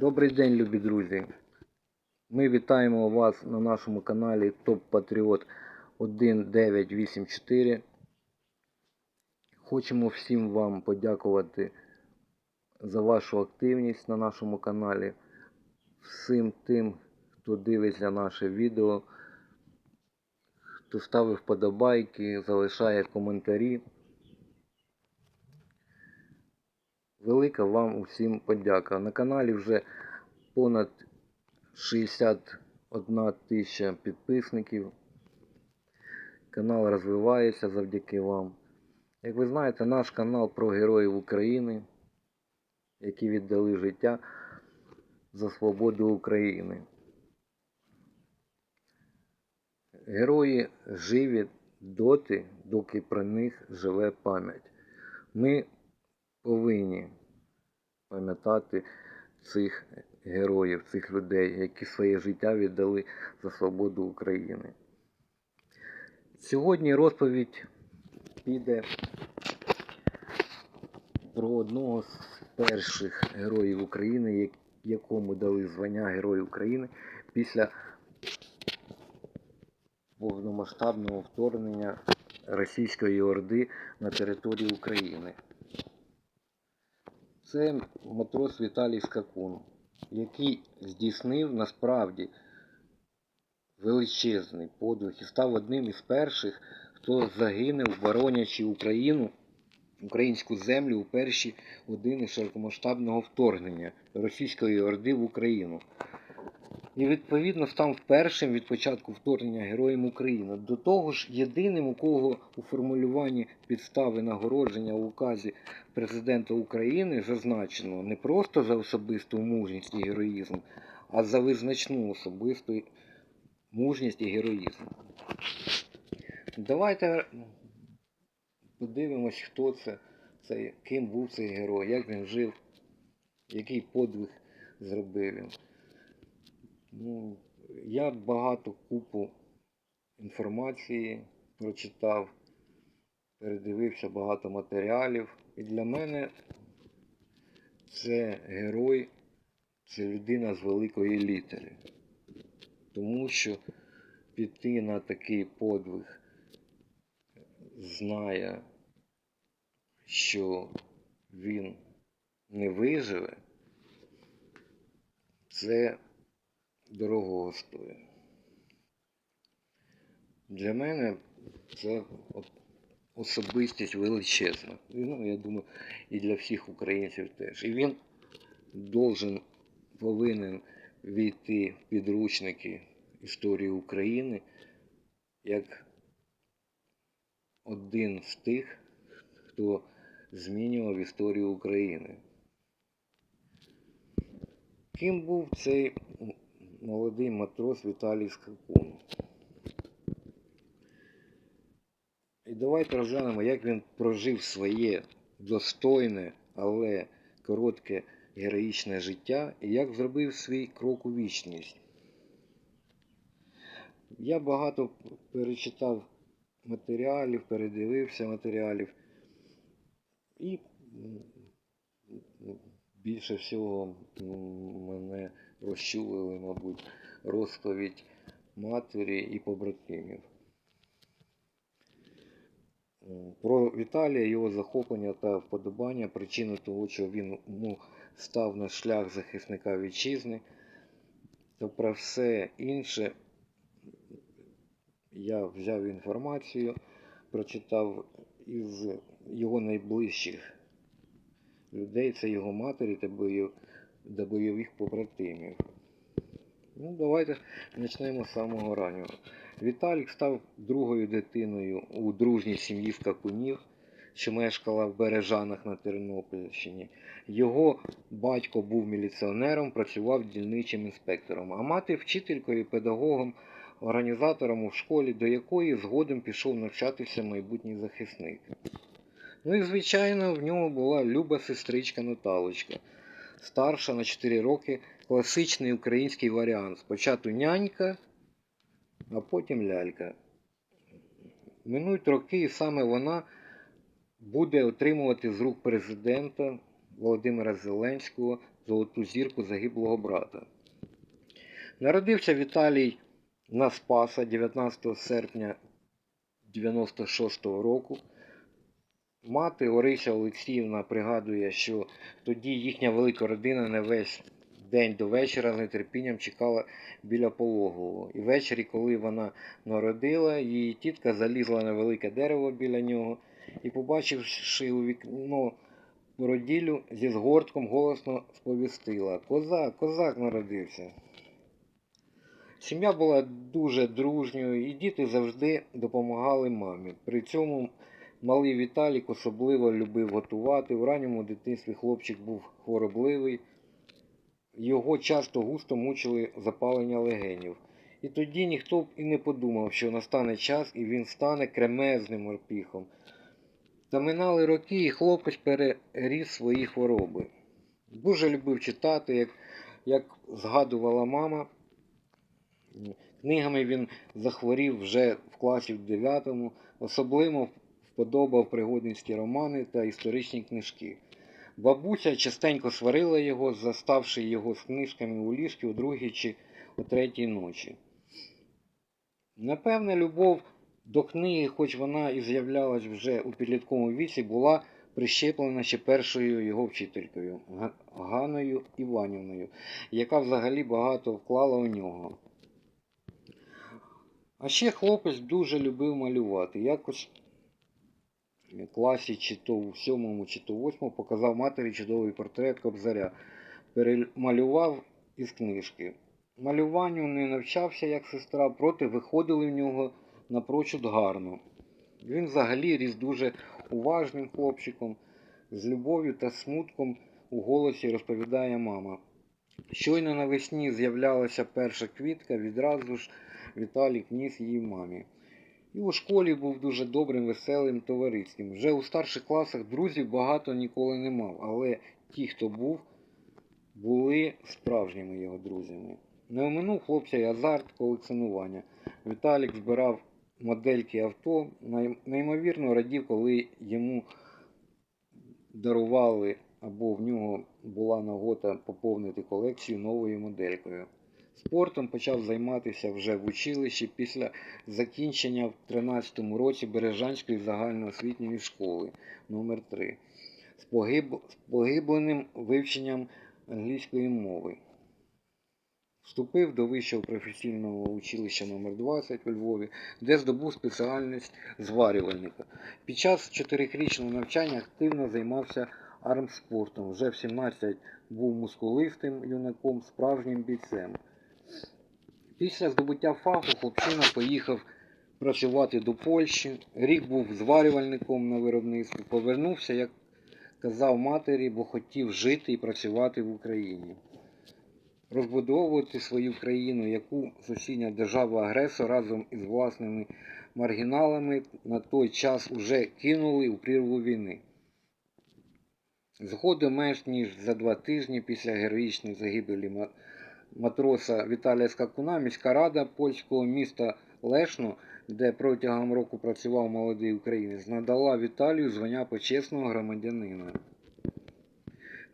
Добрий день, любі друзі. Ми вітаємо вас на нашому каналі Топ Патріот 1984. Хочемо всім вам подякувати за вашу активність на нашому каналі. Всім тим, хто дивиться наше відео, хто ставив вподобайки, залишає коментарі. Велика вам усім подяка. На каналі вже понад 61 тисяча підписників. Канал розвивається завдяки вам. Як ви знаєте, наш канал про героїв України, які віддали життя за свободу України. Герої живі доти, доки про них живе пам'ять. Ми повинні пам'ятати цих героїв, цих людей, які своє життя віддали за свободу України. Сьогодні розповідь піде про одного з перших героїв України, якому дали звання Герой України після повномасштабного вторгнення Російської Орди на територію України. Це матрос Віталій Скакун, який здійснив насправді величезний подвиг і став одним із перших, хто загинув, боронячи Україну, українську землю у перші години широкомасштабного вторгнення Російської Орди в Україну. І відповідно став першим від початку вторгнення героєм України. До того ж, єдиним, у кого у формулюванні підстави нагородження у указі президента України зазначено не просто за особисту мужність і героїзм, а за визначну особисту мужність і героїзм. Давайте подивимось, хто це, цей, ким був цей герой, як він жив, який подвиг зробив він. Ну, я багато купу інформації прочитав, передивився багато матеріалів. І для мене це герой, це людина з великої літери. Тому що піти на такий подвиг, знає, що він не виживе, це дорогого стоїть. Для мене це особистість величезна. Ну, я думаю, і для всіх українців теж. І він должен, повинен війти в підручники історії України як один з тих, хто змінював історію України. Ким був цей молодий матрос Віталій Скакун? І давайте розглянемо, як він прожив своє достойне, але коротке героїчне життя і як зробив свій крок у вічність. Я багато перечитав матеріалів, передивився матеріалів і більше всього мене розчулили, мабуть, розповідь матері і побратимів. Про Віталія, його захоплення та вподобання, причини того, що він ну, став на шлях захисника вітчизни, та про все інше я взяв інформацію, прочитав із його найближчих людей, це його матері та та бойових побратимів. Ну, давайте почнемо з самого раннього. Віталік став другою дитиною у дружній сім'ї скакунів, що мешкала в Бережанах на Тернопільщині. Його батько був міліціонером, працював дільничим інспектором, а мати вчителькою, педагогом, організатором у школі, до якої згодом пішов навчатися майбутній захисник. Ну і, звичайно, в нього була люба сестричка Наталочка, старша на 4 роки, класичний український варіант. Спочатку нянька, а потім лялька. Минуть роки, і саме вона буде отримувати з рук президента Володимира Зеленського золоту зірку загиблого брата. Народився Віталій на Спаса 19 серпня 96 року. Мати Орися Олексіївна пригадує, що тоді їхня велика родина не весь день до вечора з нетерпінням чекала біля пологового. І ввечері, коли вона народила, її тітка залізла на велике дерево біля нього і, побачивши у вікно породілю, зі згортком голосно сповістила Козак, козак народився. Сім'я була дуже дружньою, і діти завжди допомагали мамі. При цьому малий Віталік особливо любив готувати. У ранньому дитинстві хлопчик був хворобливий. Його часто густо мучили запалення легенів. І тоді ніхто б і не подумав, що настане час і він стане кремезним морпіхом. Та минали роки, і хлопець переріс свої хвороби. Дуже любив читати, як, як згадувала мама. Книгами він захворів вже в класі в 9, особливо вподобав пригодницькі романи та історичні книжки. Бабуся частенько сварила його, заставши його з книжками у ліжці у другій чи у третій ночі. Напевне, любов до книги, хоч вона і з'являлась вже у підлітковому віці, була прищеплена ще першою його вчителькою Га- Ганною Іванівною, яка взагалі багато вклала у нього. А ще хлопець дуже любив малювати. Якось класі чи то у сьомому, чи то восьмому показав матері чудовий портрет Кобзаря. Перемалював із книжки. Малюванню не навчався, як сестра, проте виходили в нього напрочуд гарно. Він взагалі ріс дуже уважним хлопчиком, з любов'ю та смутком у голосі розповідає мама. Щойно навесні з'являлася перша квітка, відразу ж Віталік ніс її мамі. І у школі був дуже добрим, веселим, товариським. Вже у старших класах друзів багато ніколи не мав, але ті, хто був, були справжніми його друзями. Не оминув хлопця й азарт колекціонування. Віталік збирав модельки авто, неймовірно радів, коли йому дарували або в нього була нагода поповнити колекцію новою моделькою. Спортом почав займатися вже в училищі після закінчення в 13-му році Бережанської загальноосвітньої школи номер 3 з, погиб... з поглибленим вивченням англійської мови. Вступив до вищого професійного училища номер 20 у Львові, де здобув спеціальність зварювальника. Під час чотирирічного навчання активно займався армспортом. Вже в 17 був мускулистим юнаком, справжнім бійцем. Після здобуття фаху хлопчина поїхав працювати до Польщі. Рік був зварювальником на виробництві. Повернувся, як казав матері, бо хотів жити і працювати в Україні. Розбудовувати свою країну, яку сусідня держава-агресор разом із власними маргіналами на той час уже кинули у прірву війни. Згодом менш ніж за два тижні після героїчної загибелі матроса Віталія Скакуна міська рада польського міста Лешно, де протягом року працював молодий українець, надала Віталію звання почесного громадянина.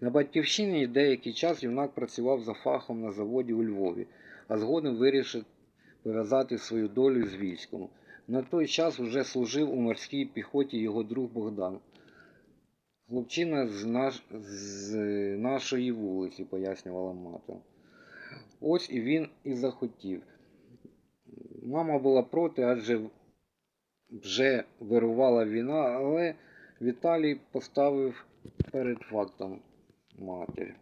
На батьківщині деякий час юнак працював за фахом на заводі у Львові, а згодом вирішив пов'язати свою долю з військом. На той час вже служив у морській піхоті його друг Богдан. Хлопчина з, наш... з нашої вулиці, пояснювала мати. Ось і він і захотів. Мама була проти, адже вже вирувала війна, але Віталій поставив перед фактом матір.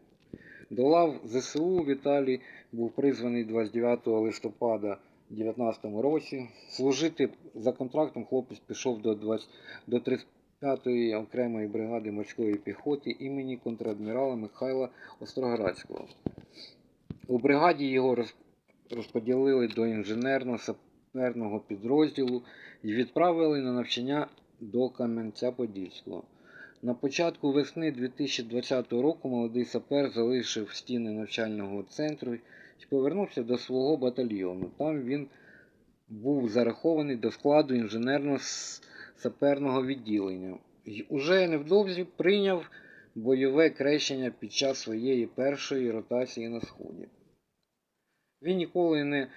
До лав ЗСУ Віталій був призваний 29 листопада 2019 році. Служити за контрактом хлопець пішов до, 20, до 35-ї окремої бригади морської піхоти імені контрадмірала Михайла Остроградського. У бригаді його роз- розподілили до інженерно-саперного підрозділу і відправили на навчання до Кам'янця-Подільського. На початку весни 2020 року молодий сапер залишив стіни навчального центру і повернувся до свого батальйону. Там він був зарахований до складу інженерно-саперного відділення. І уже невдовзі прийняв бойове крещення під час своєї першої ротації на Сході. Він ніколи не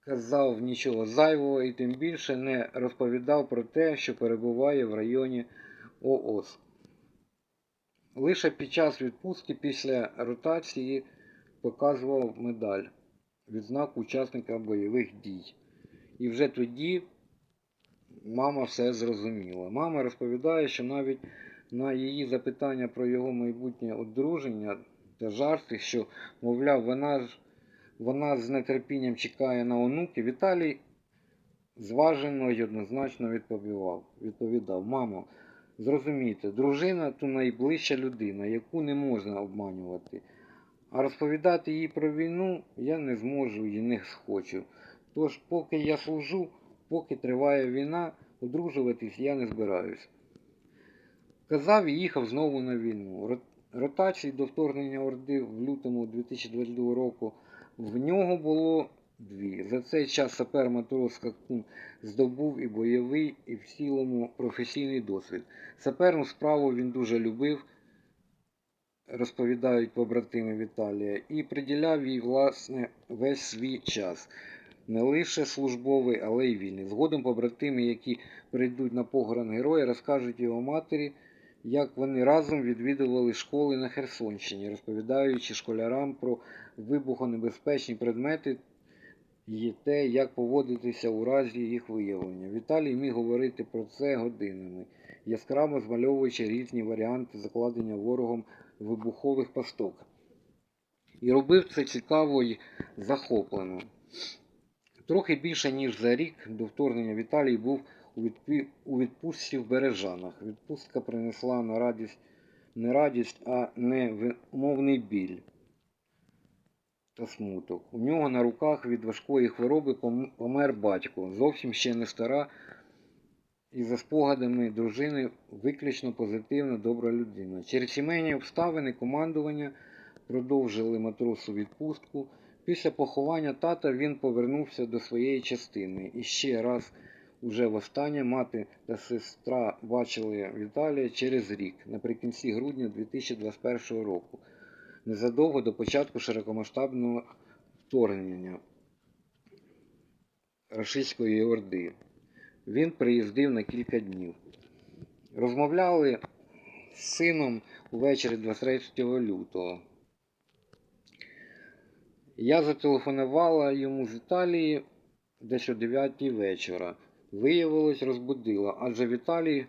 казав нічого зайвого і тим більше не розповідав про те, що перебуває в районі ООС. Лише під час відпустки після ротації показував медаль відзнаку учасника бойових дій. І вже тоді мама все зрозуміла. Мама розповідає, що навіть на її запитання про його майбутнє одруження та жарти, що, мовляв, вона ж вона з нетерпінням чекає на онуки, Віталій зважено й однозначно відповідав. відповідав Мамо, зрозумійте, дружина то найближча людина, яку не можна обманювати. А розповідати їй про війну я не зможу і не схочу. Тож, поки я служу, поки триває війна, одружуватись я не збираюсь. Казав і їхав знову на війну. Ро- Ротації до вторгнення Орди в лютому 2022 року в нього було дві. За цей час сапер матрос Хакун здобув і бойовий, і в цілому професійний досвід. Саперну справу він дуже любив, розповідають побратими Віталія, і приділяв їй власне весь свій час. Не лише службовий, але й вільний. Згодом побратими, які прийдуть на похорон героя, розкажуть його матері, як вони разом відвідували школи на Херсонщині, розповідаючи школярам про вибухонебезпечні предмети і те, як поводитися у разі їх виявлення. Віталій міг говорити про це годинами, яскраво змальовуючи різні варіанти закладення ворогом вибухових пасток. І робив це цікаво й захоплено. Трохи більше ніж за рік до вторгнення Віталій був. У відпустці в Бережанах. Відпустка принесла на радість не радість, а невимовний біль та смуток. У нього на руках від важкої хвороби помер батько, зовсім ще не стара, і за спогадами дружини виключно позитивна, добра людина. Через сімейні обставини командування продовжили матросу відпустку. Після поховання тата він повернувся до своєї частини. І ще раз, уже востаннє, мати та сестра бачили Віталія через рік, наприкінці грудня 2021 року, незадовго до початку широкомасштабного вторгнення Рашистської Орди. Він приїздив на кілька днів. Розмовляли з сином увечері 23 лютого. Я зателефонувала йому з Італії десь о 9 вечора. Виявилось, розбудила, адже Віталій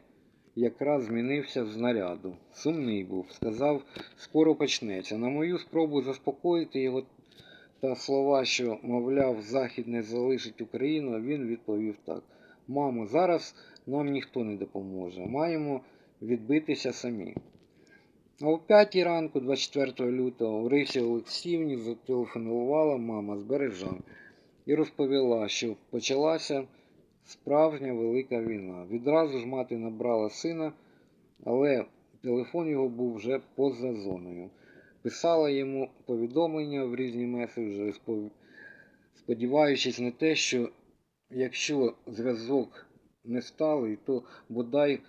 якраз змінився з наряду. Сумний був, сказав, скоро почнеться. На мою спробу заспокоїти його та слова, що, мовляв, Захід не залишить Україну, він відповів так. Мамо, зараз нам ніхто не допоможе. Маємо відбитися самі. А о 5 ранку, 24 лютого, Орисі Олексіївні зателефонувала мама з Бережан і розповіла, що почалася справжня велика війна. Відразу ж мати набрала сина, але телефон його був вже поза зоною. Писала йому повідомлення в різні меседжі, сподіваючись на те, що якщо зв'язок не сталий, то бодай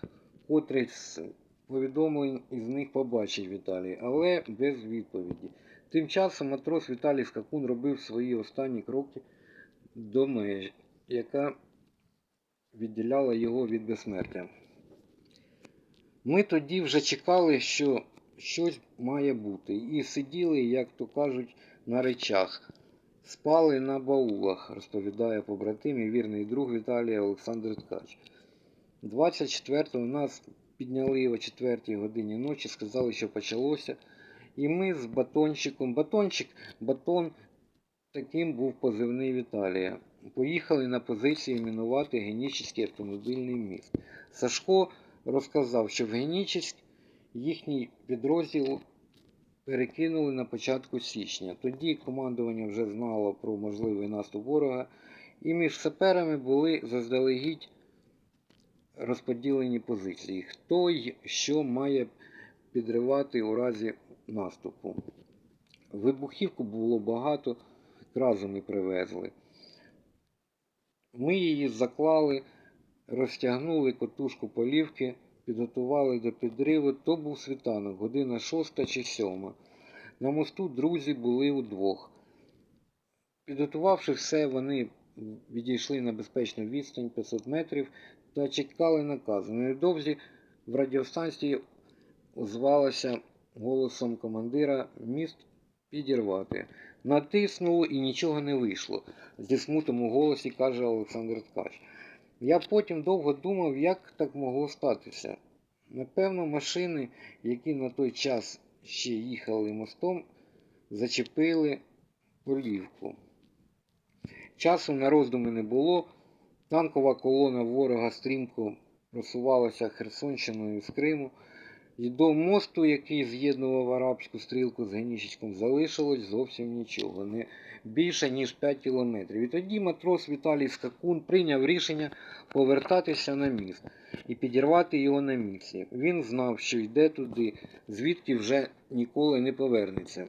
котрий з повідомлень із них побачить Віталій, але без відповіді. Тим часом матрос Віталій Скакун робив свої останні кроки до межі, яка відділяла його від безсмертя. Ми тоді вже чекали, що щось має бути, і сиділи, як то кажуть, на речах. Спали на баулах, розповідає побратим і вірний друг Віталія Олександр Ткач. 24-го нас підняли о 4 годині ночі, сказали, що почалося. І ми з батончиком, батончик, батон, таким був позивний Віталія. Поїхали на позиції мінувати Генічеський автомобільний міст. Сашко розказав, що в Генічеськ їхній підрозділ перекинули на початку січня. Тоді командування вже знало про можливий наступ ворога, і між саперами були заздалегідь розподілені позиції. Хто й що має підривати у разі наступу. Вибухівку було багато, разом ми привезли. Ми її заклали, розтягнули котушку полівки підготували до підриву, то був світанок, година шоста чи сьома. На мосту друзі були удвох. Підготувавши все, вони відійшли на безпечну відстань 500 метрів та чекали наказу. Невдовзі в радіостанції озвалася голосом командира міст підірвати. Натиснуло і нічого не вийшло. Зі смутом у голосі каже Олександр Ткач. Я потім довго думав, як так могло статися. Напевно, машини, які на той час ще їхали мостом, зачепили полівку. Часу на роздуми не було. Танкова колона ворога стрімко просувалася Херсонщиною з Криму. І до мосту, який з'єднував арабську стрілку з Генічечком, залишилось зовсім нічого, не більше ніж 5 кілометрів. І тоді матрос Віталій Скакун прийняв рішення повертатися на міст і підірвати його на місці. Він знав, що йде туди, звідки вже ніколи не повернеться.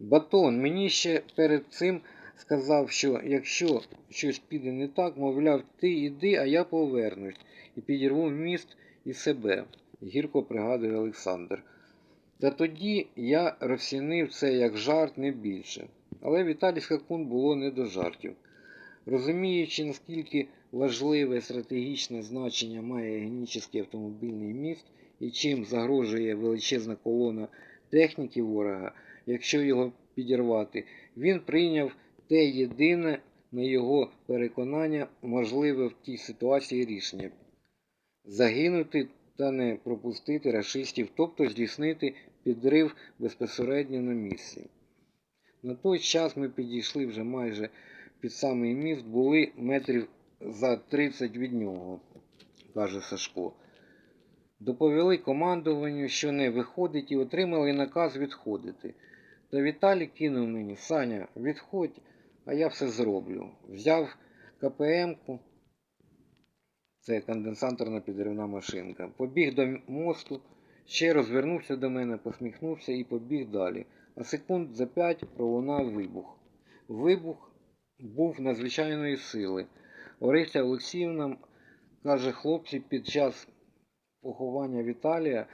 Батон мені ще перед цим сказав, що якщо щось піде не так, мовляв, ти йди, а я повернусь і підірву міст і себе, гірко пригадує Олександр. Та тоді я розцінив це як жарт не більше. Але Віталій Скакун було не до жартів. Розуміючи, наскільки важливе стратегічне значення має генічний автомобільний міст і чим загрожує величезна колона техніки ворога, якщо його підірвати, він прийняв те єдине, на його переконання, можливе в тій ситуації рішення загинути та не пропустити рашистів, тобто здійснити підрив безпосередньо на місці. На той час ми підійшли вже майже під самий міст, були метрів за 30 від нього, каже Сашко. Доповіли командуванню, що не виходить, і отримали наказ відходити. Та Віталій кинув мені, Саня, відходь, а я все зроблю. Взяв КПМ-ку, це конденсаторна підривна машинка. Побіг до мосту, ще розвернувся до мене, посміхнувся і побіг далі. А секунд за п'ять пролунав вибух. Вибух був надзвичайної сили. Орися Олексіївна каже, хлопці під час поховання Віталія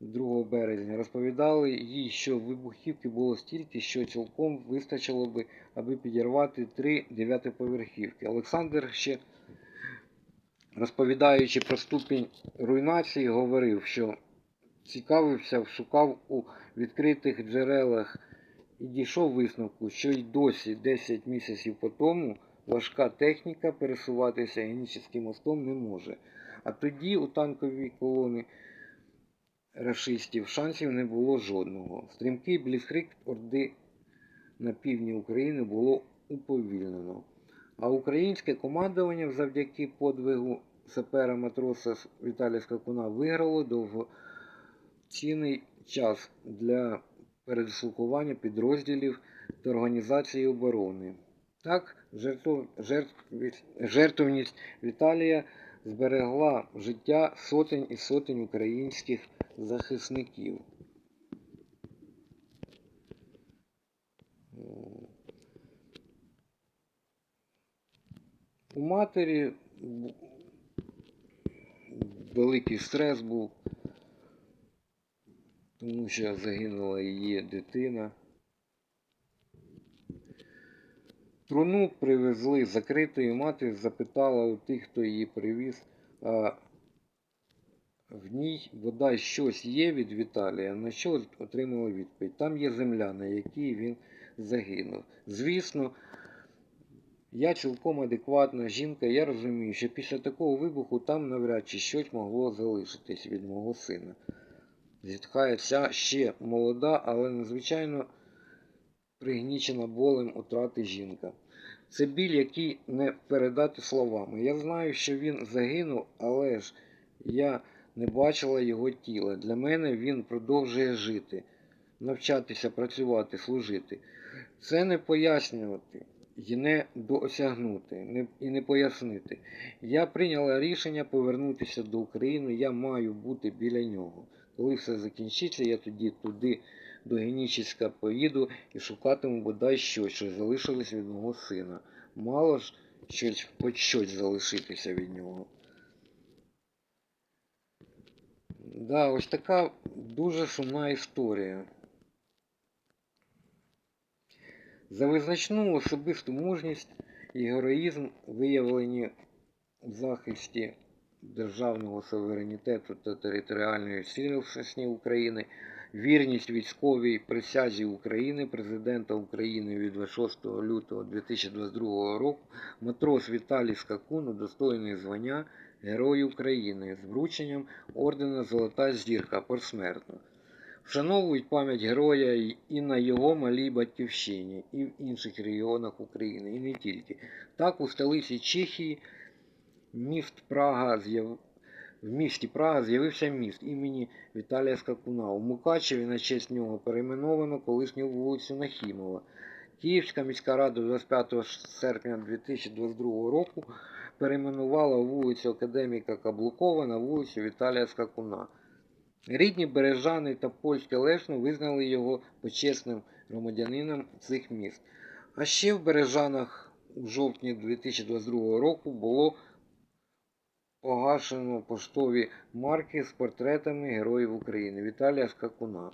2 березня розповідали їй, що вибухівки було стільки, що цілком вистачило би, аби підірвати три дев'ятиповерхівки. Олександр ще розповідаючи про ступінь руйнації, говорив, що цікавився, шукав у відкритих джерелах і дійшов висновку, що й досі 10 місяців по тому важка техніка пересуватися Генічеським мостом не може. А тоді у танковій колони рашистів шансів не було жодного. Стрімкий бліцкрик Орди на півдні України було уповільнено. А українське командування завдяки подвигу сапера матроса Віталія Скакуна виграло довгоцінний час для передислокування підрозділів та організації оборони. Так, жертовність Віталія зберегла життя сотень і сотень українських захисників. Матері великий стрес був, тому що загинула її дитина. Труну привезли закритою, мати запитала у тих, хто її привіз, а в ній бодай щось є від Віталія, на що отримала відповідь. Там є земля, на якій він загинув. Звісно, я цілком адекватна жінка, я розумію, що після такого вибуху там навряд чи щось могло залишитись від мого сина. Зітхає ця ще молода, але надзвичайно пригнічена болем утрати жінка. Це біль, який не передати словами. Я знаю, що він загинув, але ж я не бачила його тіла. Для мене він продовжує жити, навчатися, працювати, служити. Це не пояснювати і не досягнути, і не пояснити. Я прийняла рішення повернутися до України, я маю бути біля нього. Коли все закінчиться, я тоді туди до Генічеська поїду і шукатиму бодай щось, що залишилось від мого сина. Мало ж щось, хоч щось залишитися від нього. Да, ось така дуже сумна історія. За визначну особисту мужність і героїзм, виявлені у захисті державного суверенітету та територіальної цілісності України, вірність військовій присязі України, президента України від 26 лютого 2022 року, матрос Віталій Скакун удостоєний звання Герой України з врученням ордена Золота Зірка посмертно. Вшановують пам'ять героя і на його малій батьківщині, і в інших регіонах України, і не тільки. Так, у столиці Чехії міст Прага з'яв... в місті Прага з'явився міст імені Віталія Скакуна. У Мукачеві на честь нього перейменовано колишню вулицю Нахімова. Київська міська рада 25 серпня 2022 року перейменувала вулицю Академіка Каблукова на вулицю Віталія Скакуна. Рідні бережани та польське Лешно визнали його почесним громадянином цих міст. А ще в Бережанах у жовтні 2022 року було погашено поштові марки з портретами героїв України Віталія Скакуна,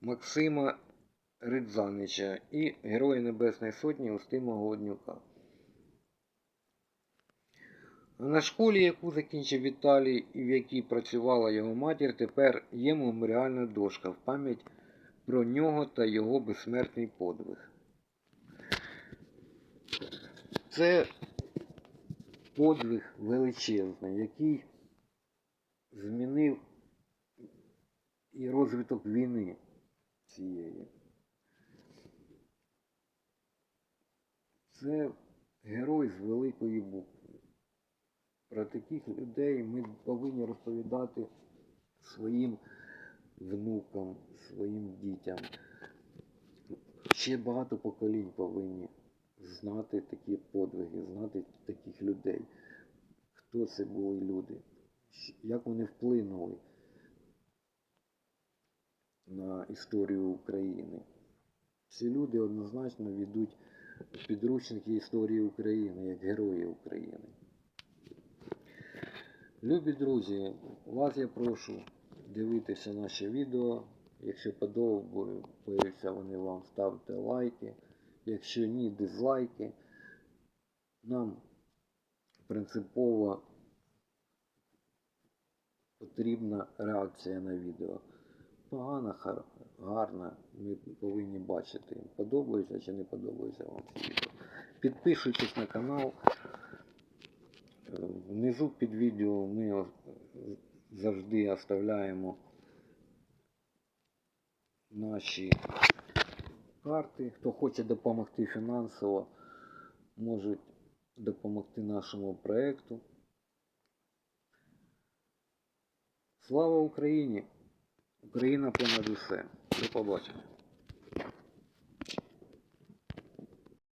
Максима Ридзанича і Героя Небесної Сотні Устима Голоднюка. На школі, яку закінчив Віталій і в якій працювала його матір, тепер є меморіальна дошка в пам'ять про нього та його безсмертний подвиг. Це подвиг величезний, який змінив і розвиток війни цієї. Це герой з великої букви. Про таких людей ми повинні розповідати своїм внукам, своїм дітям. Ще багато поколінь повинні знати такі подвиги, знати таких людей. Хто це були люди, як вони вплинули на історію України. Ці люди однозначно ведуть підручники історії України як герої України. Любі друзі, вас я прошу дивитися наші відео. Якщо подобаються вони вам, ставте лайки. Якщо ні, дизлайки. Нам принципово потрібна реакція на відео. Погана, гарна, ми повинні бачити, подобається чи не подобається вам це відео. Підписуйтесь на канал. Внизу під відео ми завжди оставляємо наші карти. Хто хоче допомогти фінансово, можуть допомогти нашому проєкту. Слава Україні! Україна понад усе. До побачення.